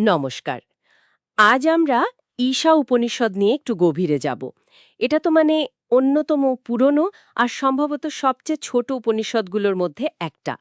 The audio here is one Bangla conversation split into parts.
নমস্কার। আজ আমরা ঈশা উপনিষদ নিয়ে একটু গভীরে যাব। এটা তো মানে অন্যতম পুরনো আর সম্ভবত সবচেয়ে ছোট উপনিষদগুলোর মধ্যে একটা।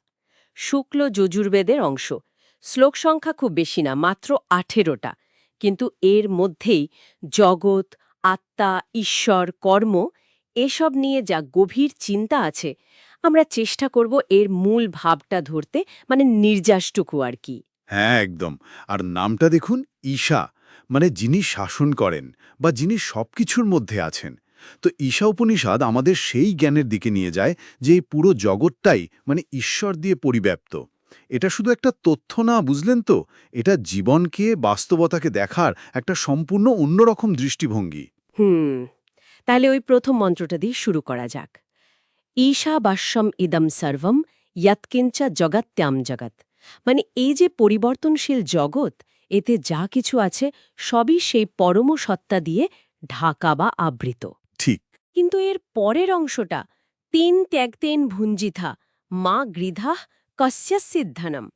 শুক্ল যজুর্বেদের অংশ। শ্লোক সংখ্যা খুব বেশি না, মাত্র আঠেরোটা। কিন্তু এর মধ্যেই জগৎ, আত্মা, ঈশ্বর, কর্ম এসব নিয়ে যা গভীর চিন্তা আছে, আমরা চেষ্টা করব এর মূল ভাবটা ধরতে মানে নির্যাসটুকু আর কি। হ্যাঁ একদম। আর নামটা দেখুন, ঈশা। মানে যিনি শাসন করেন বা যিনি সবকিছুর মধ্যে আছেন। তো ঈশা উপনিষদ আমাদের সেই জ্ঞানের দিকে নিয়ে যায় যে এই পুরো জগৎটাই মানে ঈশ্বর দিয়ে পরিব্যাপ্ত। এটা শুধু একটা তথ্য না, বুঝলেন তো? এটা জীবনকে, বাস্তবতাকে দেখার একটা সম্পূর্ণ অন্যরকম দৃষ্টিভঙ্গি। হুম। তাহলে ওই প্রথম মন্ত্রটা দিয়ে শুরু করা যাক। ঈশা বাস্যম ইদম সর্বম যৎকিঞ্চা জগত্যাম জগৎ। মানে এই যে পরিবর্তনশীল জগৎ এতে যা কিছু আছে সবই সেই পরম সত্তা দিয়ে ঢাকা বা আবৃত। ঠিক। কিন্তু এর পরের অংশটা তিন ত্যাগ ত্যাগতেন ভুঞ্জিথা মা গৃধাহ কস্য সিদ্ধানম।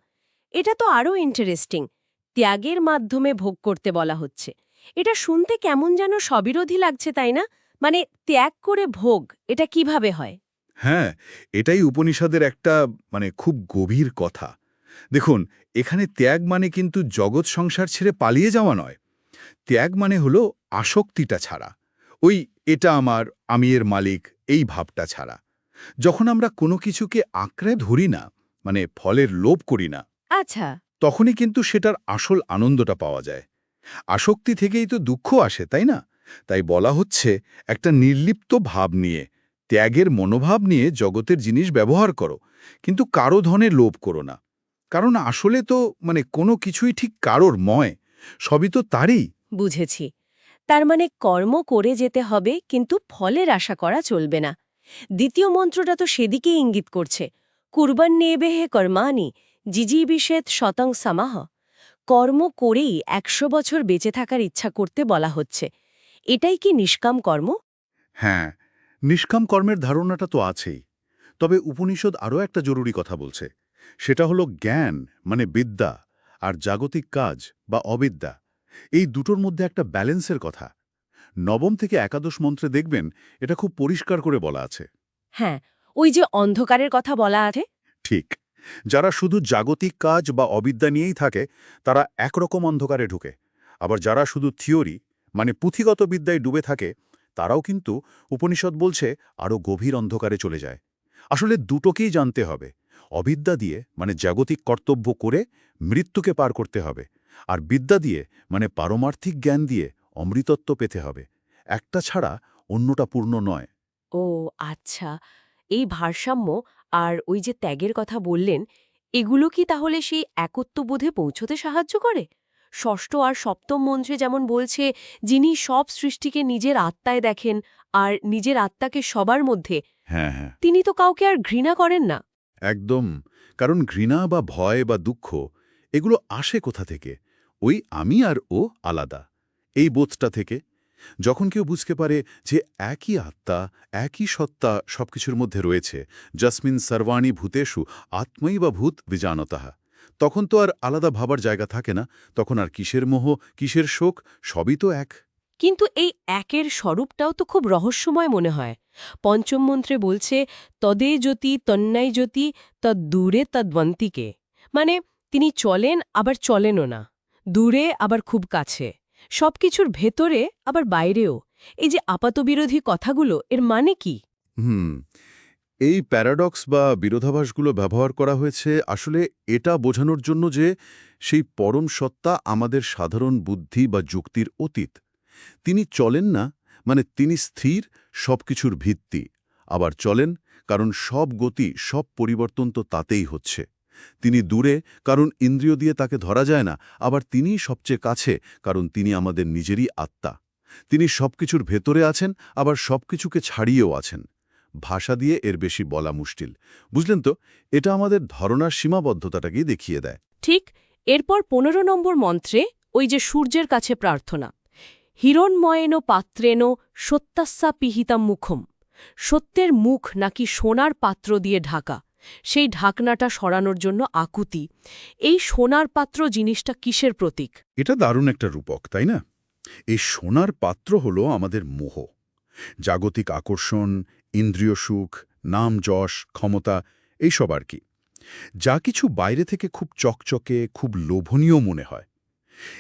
এটা তো আরও ইন্টারেস্টিং ত্যাগের মাধ্যমে ভোগ করতে বলা হচ্ছে। এটা শুনতে কেমন যেন সবিরোধী লাগছে তাই না? মানে ত্যাগ করে ভোগ এটা কীভাবে হয়? হ্যাঁ এটাই উপনিষদের একটা মানে খুব গভীর কথা। দেখুন এখানে ত্যাগ মানে কিন্তু জগৎ সংসার ছেড়ে পালিয়ে যাওয়া নয়। ত্যাগ মানে হলো আসক্তিটা ছাড়া। ওই এটা আমার আমি এর মালিক এই ভাবটা ছাড়া। যখন আমরা কোনো কিছুকে আঁকড়ে ধরি না মানে ফলের লোভ করি না আচ্ছা। তখনই কিন্তু সেটার আসল আনন্দটা পাওয়া যায়। আসক্তি থেকেই তো দুঃখ আসে তাই না? তাই বলা হচ্ছে একটা নির্লিপ্ত ভাব নিয়ে ত্যাগের মনোভাব নিয়ে জগতের জিনিস ব্যবহার করো কিন্তু কারও ধনে লোভ করো না। কারণ আসলে তো মানে কোনো কিছুই ঠিক কারোর ময় সবই তো তারই। বুঝেছি। তার মানে কর্ম করে যেতে হবে কিন্তু ফলের আশা করা চলবে না। দ্বিতীয় মন্ত্রটা তো সেদিকেই ইঙ্গিত করছে। কুরবান নেবে হে কর্মানি জিজিবিষেদ শতং সামাহ। কর্ম করেই একশো বছর বেঁচে থাকার ইচ্ছা করতে বলা হচ্ছে। এটাই কি নিষ্কাম কর্ম? হ্যাঁ নিষ্কাম কর্মের ধারণাটা তো আছেই। তবে উপনিষদ আরও একটা জরুরি কথা বলছে। সেটা হলো জ্ঞান মানে বিদ্যা আর জাগতিক কাজ বা অবিদ্যা। এই দুটোর মধ্যে একটা ব্যালেন্সের কথা। নবম থেকে একাদশ মন্ত্রে দেখবেন এটা খুব পরিষ্কার করে বলা আছে। হ্যাঁ ওই যে অন্ধকারের কথা বলা আছে? ঠিক। যারা শুধু জাগতিক কাজ বা অবিদ্যা নিয়েই থাকে তারা একরকম অন্ধকারে ঢুকে। আবার যারা শুধু থিওরি মানে পুঁথিগত বিদ্যায় ডুবে থাকে তারাও কিন্তু উপনিষদ বলছে আরও গভীর অন্ধকারে চলে যায়। আসলে দুটোকেই জানতে হবে। অবিদ্যা দিয়ে মানে জাগতিক কর্তব্য করে মৃত্যুকে পার করতে হবে। আর বিদ্যা দিয়ে মানে পারমার্থিক জ্ঞান দিয়ে অমৃতত্ব পেতে হবে। একটা ছাড়া অন্যটা পূর্ণ নয়। ও আচ্ছা। এই ভারসাম্য আর ওই যে ত্যাগের কথা বললেন এগুলো কি তাহলে সেই একত্ববোধে পৌঁছতে সাহায্য করে? ষষ্ঠ আর সপ্তম মন্ত্রে যেমন বলছে যিনি সব সৃষ্টিকে নিজের আত্মায় দেখেন আর নিজের আত্মাকে সবার মধ্যে হ্যাঁ হ্যাঁ। তিনি তো কাউকে আর ঘৃণা করেন না। একদম। কারণ ঘৃণা বা ভয় বা দুঃখ, এগুলো আসে কোথা থেকে? ওই আমি আর ও আলাদা। এই বোধটা থেকে। যখন কেউ বুঝতে পারে যে একই আত্মা, একই সত্তা সবকিছুর মধ্যে রয়েছে যস্মিন সর্বাণী ভূতেষু, আত্মই বা ভূত বিজানতাহা, তখন তো আর আলাদা ভাবার জায়গা থাকে না, তখন আর কিসের মোহ, কিসের শোক, সবই তো এক। কিন্তু এই একের স্বরূপটাও তো খুব রহস্যময় মনে হয়। পঞ্চম মন্ত্রে বলছে, তদে জ্যোতি তন্যায় জ্যোতি তদ দূরে তদ্বন্তিকে। মানে তিনি চলেন, আবার চলেনও না। দূরে, আবার খুব কাছে। সবকিছুর ভেতরে, আবার বাইরেও। এই যে আপাতবিরোধী কথাগুলো, এর মানে কি? হুম, এই প্যারাডক্স বা বিরোধাভাসগুলো ব্যবহার করা হয়েছে, আসলে এটা বোঝানোর জন্য যে, সেই পরম সত্তা আমাদের সাধারণ বুদ্ধি বা যুক্তির অতীত। তিনি চলেন না মানে তিনি স্থির, সবকিছুর ভিত্তি। আবার চলেন, কারণ সব গতি, সব পরিবর্তন তো তাতেই হচ্ছে। তিনি দূরে, কারণ ইন্দ্রিয় দিয়ে তাকে ধরা যায় না, আবার তিনিই সবচেয়ে কাছে, কারণ তিনি আমাদের নিজেরই আত্মা। তিনি সবকিছুর ভেতরে আছেন, আবার সবকিছুকে ছাড়িয়েও আছেন। ভাষা দিয়ে এর বেশি বলা মুশকিল। বুঝলেন তো, এটা আমাদের ধারণার সীমাবদ্ধতাটাকেই দেখিয়ে দেয়। ঠিক, এরপর পনেরো নম্বর মন্ত্রে ওই যে সূর্যের কাছে প্রার্থনা। হিরণময়েন পাত্রেন সত্যাস্যা পিহিতাম মুখম। সত্যের মুখ নাকি সোনার পাত্র দিয়ে ঢাকা। সেই ঢাকনাটা সরানোর জন্য আকুতি। এই সোনার পাত্র জিনিসটা কিসের প্রতীক? এটা দারুণ একটা রূপক, তাই না? এই সোনার পাত্র হল আমাদের মোহ। জাগতিক আকর্ষণ, ইন্দ্রিয় সুখ, নাম যশ, ক্ষমতা, এইসব আর কি। যা কিছু বাইরে থেকে খুব চকচকে, খুব লোভনীয় মনে হয়।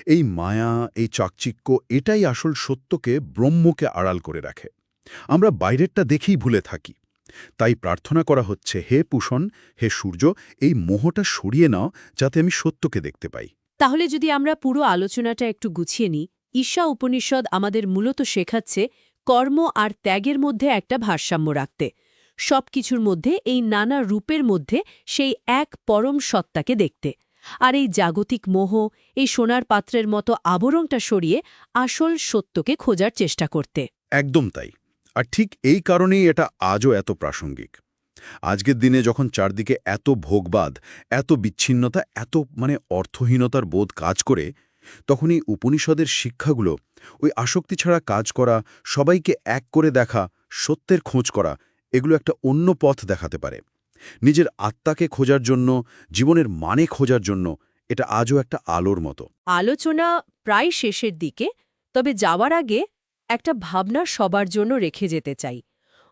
এই মায়া, এই চাকচিক্য, এটাই আসল সত্যকে ব্রহ্মকে আড়াল করে রাখে। আমরা বাইরেরটা দেখেই ভুলে থাকি। তাই প্রার্থনা করা হচ্ছে, হে পুষণ, হে সূর্য, এই মোহটা সরিয়ে নাও যাতে আমি সত্যকে দেখতে পাই। তাহলে যদি আমরা পুরো আলোচনাটা একটু গুছিয়ে নিই, ঈশা উপনিষদ আমাদের মূলত শেখাচ্ছে কর্ম আর ত্যাগের মধ্যে একটা ভারসাম্য রাখতে। সব কিছুর মধ্যে, এই নানা রূপের মধ্যে সেই এক পরম সত্তাকে দেখতে। আর এই জাগতিক মোহ, এই সোনার পাত্রের মতো আবরণটা সরিয়ে আসল সত্যকে খোঁজার চেষ্টা করতে। একদম তাই। আর ঠিক এই কারণেই এটা আজও এত প্রাসঙ্গিক। আজকের দিনে যখন চারদিকে এত ভোগবাদ, এত বিচ্ছিন্নতা, এত মানে অর্থহীনতার বোধ কাজ করে, তখন এই উপনিষদের শিক্ষাগুলো, ওই আসক্তি ছাড়া কাজ করা, সবাইকে এক করে দেখা, সত্যের খোঁজ করা, এগুলো একটা অন্য পথ দেখাতে পারে। নিজের আত্মাকে খোঁজার জন্য, জীবনের মানে খোঁজার জন্য এটা আজও একটা আলোর মতো। আলোচনা প্রায় শেষের দিকে, তবে যাওয়ার আগে একটা ভাবনা সবার জন্য রেখে যেতে চাই।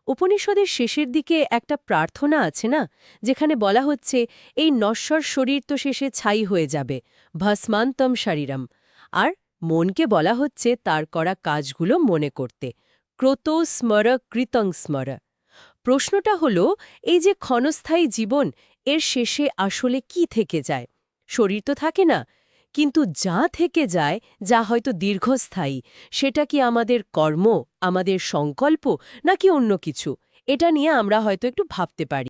উপনিষদের শেষের দিকে একটা প্রার্থনা আছে না, যেখানে বলা হচ্ছে, এই নশ্বর শরীর তো শেষে ছাই হয়ে যাবে, ভস্মান্তম শারীরম। আর মনকে বলা হচ্ছে, তার করা কাজগুলো মনে করতে। ক্রোত স্মর কৃতং স্মর। প্রশ্নটা হলো, এই যে ক্ষণস্থায়ী জীবন, এর শেষে আসলে কি থেকে যায়? শরীর তো থাকে না, কিন্তু যা থেকে যায়, যা হয়তো দীর্ঘস্থায়ী, সেটা কি আমাদের কর্ম, আমাদের সংকল্প, নাকি অন্য কিছু? এটা নিয়ে আমরা হয়তো একটু ভাবতে পারি।